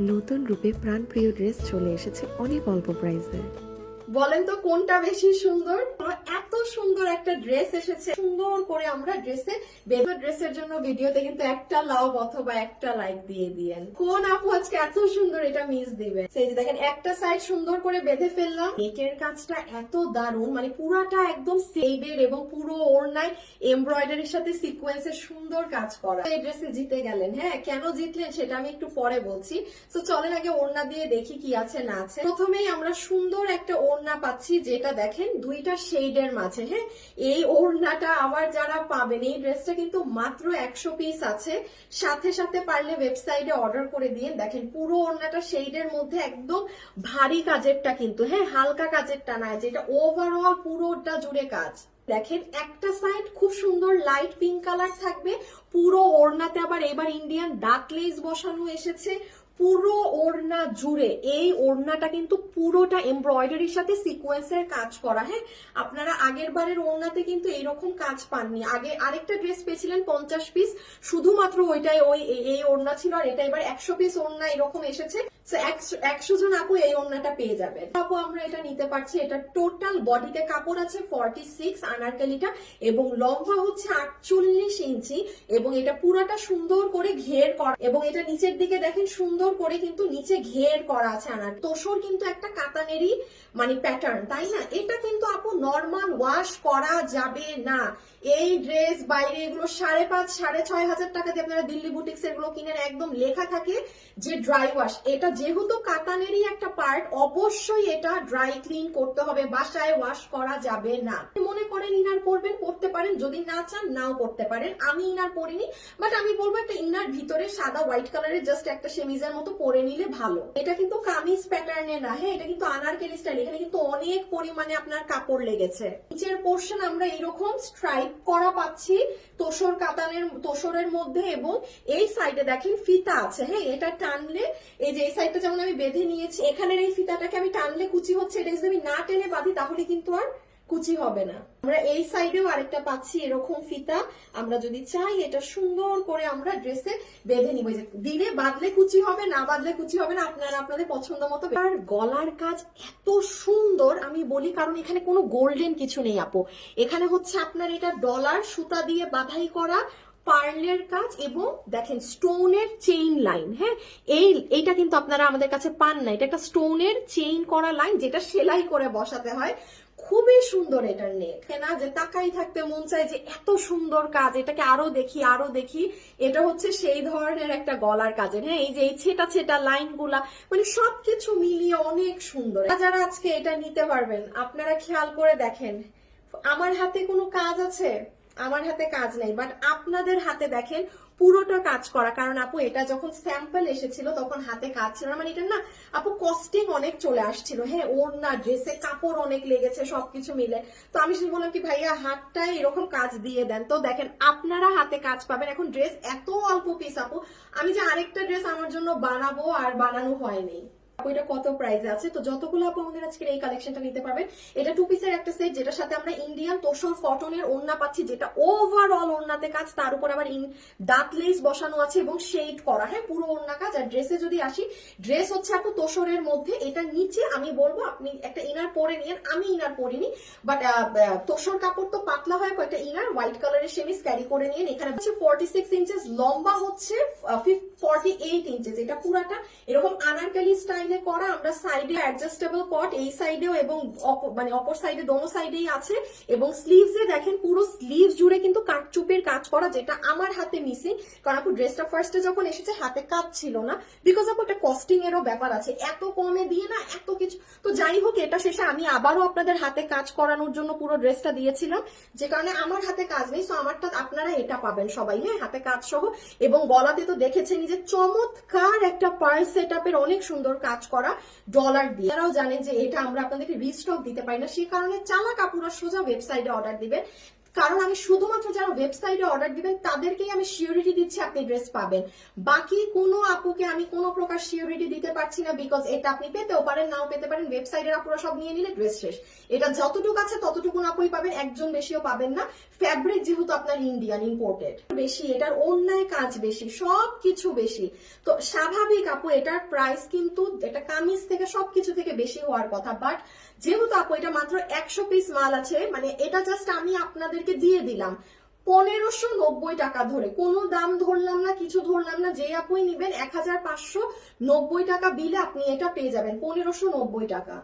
নতুন রূপে প্রাণপ্রিয় ড্রেস চলে এসেছে অনেক অল্প প্রাইসে। বলেন তো কোনটা বেশি সুন্দর? এত সুন্দর একটা ড্রেস এসেছে। সুন্দর করে আমরা ড্রেসে বেবি ড্রেসের জন্য ভিডিওতে কিন্তু একটা লাভ অথবা একটা লাইক দিয়ে দিয়েন। কোন আপু আজকে এত সুন্দর এটা মিস দিবে সেই যে দেখেন, একটা সাইড সুন্দর করে বেঁধে ফেললাম। নেকের কাজটা এত দারুণ মানে পুরাটা একদম সেডের এবং পুরো ওড়নায় এমব্রয়ডারির সাথে সিকোয়েন্সের সুন্দর কাজ করা। এই ড্রেসে জিতে গেলেন হ্যাঁ? কেন জিতলেন সেটা আমি একটু পরে বলছি। তো চলেন আগে ওড়না দিয়ে দেখি কি আছে, না আছে। প্রথমেই আমরা সুন্দর একটা ওড়না পাচ্ছি, যেটা দেখেন দুইটা শেডের মাঝে হ্যাঁ? এই ওড়নাটা আবার যারা পাবেন, এই ড্রেসটা কিন্তু মাত্র একশো পিস আছে। সাথে সাথে পারলে ওয়েবসাইটে অর্ডার করে দিয়ে দেখেন, পুরো ওড়নাটা শেডের মধ্যে একদম ভারী কাজেরটা কিন্তু হ্যাঁ? হালকা কাজেরটা না, যেটা ওভারঅল পুরোটা জুড়ে কাজ। দেখেন, একটা সাইড খুব সুন্দর লাইট পিঙ্ক কালার থাকবে, পুরো ওড়নাতে আবার এবার ইন্ডিয়ান ডাক লেস বসানো এসেছে। পুরো ওড়না জুড়ে, এই ওড়নাটা কিন্তু পুরোটা এমব্রয়ডারির সাথে সিকোয়েন্সের কাজ করা হ্যাঁ? আপনারা আগের বারের ওড়নাতে কিন্তু এইরকম কাজ পাননি। আগে আরেকটা ড্রেস পেয়েছিলেন পঞ্চাশ পিস শুধুমাত্র ওইটাই, ওই, এই- ওড়না ছিল আর এটা এবার একশো পিস ওড়না এরকম এসেছে। একশো- জন আপু এই ওড়নাটা পেয়ে যাবে। আপু আমরা এটা নিতে পারছি, এটা টোটাল বডিতে কাপড় আছে ফর্টি সিক্স আনারকালিটা এবং লম্বা হচ্ছে আটচল্লিশ ইঞ্চি এবং এটা পুরাটা সুন্দর করে ঘের করা এবং এটা নিচের দিকে দেখেন সুন্দর করে কিন্তু নিচে ঘের করা আছে আনার। তোষর কিন্তু একটা কাতানেরই মানে প্যাটার্ন তাই না? এটা কিন্তু আপু নর্মাল ওয়াশ করা যাবে না। এই ড্রেস বাইরে এগুলো সাড়ে পাঁচ, সাড়ে ছয় হাজার টাকা দিয়ে আপনারা দিল্লি বুটিক্স এগুলো কিনেন, একদম লেখা থাকে যে ড্রাই ওয়াশ এটা যেহেতু কাতানেরই একটা পার্ট অবশ্যই এটা ড্রাই ক্লিন করতে হবে, বাসায় ওয়াশ করা যাবে না। মনে করেন ইনার পরবেন, পরতে পারেন, যদি না চান, নাও করতে পারেন। আমি ইনার পরিনি বাট আমি বলব একটা ইনার ভিতরে সাদা হোয়াইট কালারের জাস্ট একটা সেমিজের মতো পরে নিলে ভালো। এটা কিন্তু কামিজ প্যাটার্নে না হ্যাঁ এটা কিন্তু আনারকেলি স্টাইল এখানে কিন্তু অনেক পরিমাণে আপনার কাপড় লেগেছে। নিচের পোর্শন আমরা এরকম স্ট্রাইপ করা পাচ্ছি তোষর কাতানের তোষরের মধ্যে এবং এই সাইডে দেখেন ফিতা আছে। হ্যাঁ এটা টানলে, এই যে এই সাইডটা যেমন আমি বেঁধে নিয়েছি, এখানের এই ফিতাটাকে আমি টানলে কুচি হচ্ছে, এটা যদি আমি না টেনে বাঁধি, তাহলে কিন্তু আর কুচি হবে না। আমরা এই সাইডেও আরেকটা পাচ্ছি এরকম ফিতা। আমরা যদি চাই এটা সুন্দর করে আমরা ড্রেসে বেঁধে নিব। যে দিলে বাঁধলে কুচি হবে, না বাঁধলে কুচি হবে না, আপনারা আপনাদের পছন্দ মতো আর গলার কাজ এত সুন্দর, আমি বলি কারণ এখানে কোনো গোল্ডেন কিছু নেই আপু। এখানে হচ্ছে আপনার এটা ডলার, সুতা দিয়ে বাধাই করা পার্লের কাজ এবং দেখেন স্টোনের চেইন লাইন হ্যাঁ? এই, এইটা কিন্তু আপনারা আমাদের কাছে পান না। এটা একটা স্টোনের চেইন করা লাইন যেটা সেলাই করে বসাতে হয়। খুবই সুন্দর এটার নেক। না, যে তাকাই থাকতে মন চায় যে এত সুন্দর কাজ, এটাকে আরও দেখি আরও দেখি। এটা হচ্ছে সেই ধরনের একটা গলার কাজের হ্যাঁ এই যে এই ছেটা ছেটা লাইনগুলা মানে সবকিছু মিলিয়ে অনেক সুন্দর। যারা আজকে এটা নিতে পারবেন, আপনারা খেয়াল করে দেখেন, আমার হাতে কোনো কাজ আছে? আমার হাতে কাজ নেই বাট আপনাদের হাতে দেখেন পুরোটা কাজ করা। কারণ আপু, এটা যখন স্যাম্পল এসেছিল, তখন হাতে কাজ ছিল না। মানে এটা না, আপু কস্টিং অনেক চলে আসছিল। হ্যাঁ ওর না ড্রেসে কাপড় অনেক লেগেছে, সবকিছু মিলে। তো আমি শুধু বললাম কি, ভাইয়া হাতটায় এরকম কাজ দিয়ে দেন। তো দেখেন, আপনারা হাতে কাজ পাবেন। এখন ড্রেস এত অল্প পিস আপু, আমি যে আরেকটা ড্রেস আমার জন্য বানাবো আর বানানো হয়নি। এটা কত প্রাইস আছে? তো যতগুলো আপু আমাদের আজকের এই কালেকশনটা নিতে পারবেন, এটা টু পিসের একটা সেট যেটার সাথে আমরা ইন্ডিয়ান তোষর কটনের ওড়না পাচ্ছি, যেটা ওভারঅল ওড়নাতে কাজ, তার উপর আবার ইন লেস বসানো আছে এবং শেড করা। হ্যাঁ পুরো ওড়না কাজ। আর ড্রেসে যদি আসি ড্রেস হচ্ছে আপু তোষরের মধ্যে, এটা নিচে আমি বলব, আপনি একটা ইনার পরে নিন আমি ইনার পরিনি বাট তোষর কাপড় তো পাতলা হয়, কয়েকটা ইনার হোয়াইট কালারের সেমিস ক্যারি করে নিন এখানে হচ্ছে ফর্টি সিক্স ইঞ্চেস লম্বা হচ্ছে ফর্টি এইট ইঞ্চেস এটা পুরাটা, এরকম আনারকালি স্টাইলে করা, আমরা সাইডে অ্যাডজাস্টেবল কট এই সাইডেও এবং মানে অপর সাইডে দোনো সাইডেই আছে এবং স্লিভসে দেখেন পুরো স্লিভ জুড়ে কিন্তু কাঠচুপের কাজ করা যেটা আমার হাতে মিসিং কারণ আপু ড্রেসটা ফার্স্টে যখন এসেছে হাতে কাজ ছিল না। বিকজ আপু একটা কস্টিং এরও ব্যাপার আছে, এত কমে দিয়ে না এত কিছু। তো যাই হোক, এটা শেষে আমি আবারও আপনাদের হাতে কাজ করানোর জন্য পুরো ড্রেসটা দিয়েছিলাম, যে কারণে আমার হাতে কাজ নেই সো আমারটা আপনারা এটা পাবেন সবাই হ্যাঁ? হাতে কাজ সহ এবং গলাতে তো দেখেছেন যে চমৎকার একটা পার্স সেট অনেক সুন্দর কাজ করা ডলার দিয়ে। তারাও জানেন যে এটা আমরা আপনাদেরকে রিস্টক দিতে পারি না সেই কারণে চালা কাপুরা সোজা ওয়েবসাইটে অর্ডার দিবেন। কারণ আমি শুধুমাত্র যারা ওয়েবসাইটে অর্ডার দিবেন, তাদেরকেই আমি শিওরিটি দিচ্ছি, আপনি ড্রেস পাবেন। বাকি কোনো আপুকে আমি কোনো প্রকার শিওরিটি দিতে পারছি না বিকজ এটা আপনি পেতেও পারেন, নাও পেতে পারেন ওয়েবসাইটের আপুরা সব নিয়ে নিলে ড্রেস শেষ। এটা যতটুকু আছে ততটুকু আপুই পাবেন, একজন বেশিও পাবেন না। ফ্যাব্রিক যেহেতু আপনার ইন্ডিয়ান ইম্পোর্টেড বেশি, এটার অন্যায় কাজ বেশি সব কিছু বেশি। তো স্বাভাবিক আপু, এটার প্রাইস কিন্তু, এটা কামিজ থেকে সবকিছু থেকে বেশি হওয়ার কথা বাট যেহেতু আপু, এটা মাত্র একশো পিস মাল আছে মানে এটা জাস্ট আমি আপনাদেরকে দিয়ে দিলাম। পনেরোশো নব্বই টাকা ধরে। কোনো দাম ধরলাম না, কিছু ধরলাম না, যে আপনি নিবেন, এক হাজার পাঁচশো নব্বই টাকা বিলে আপনি এটা পেয়ে যাবেন, পনেরোশো নব্বই টাকা।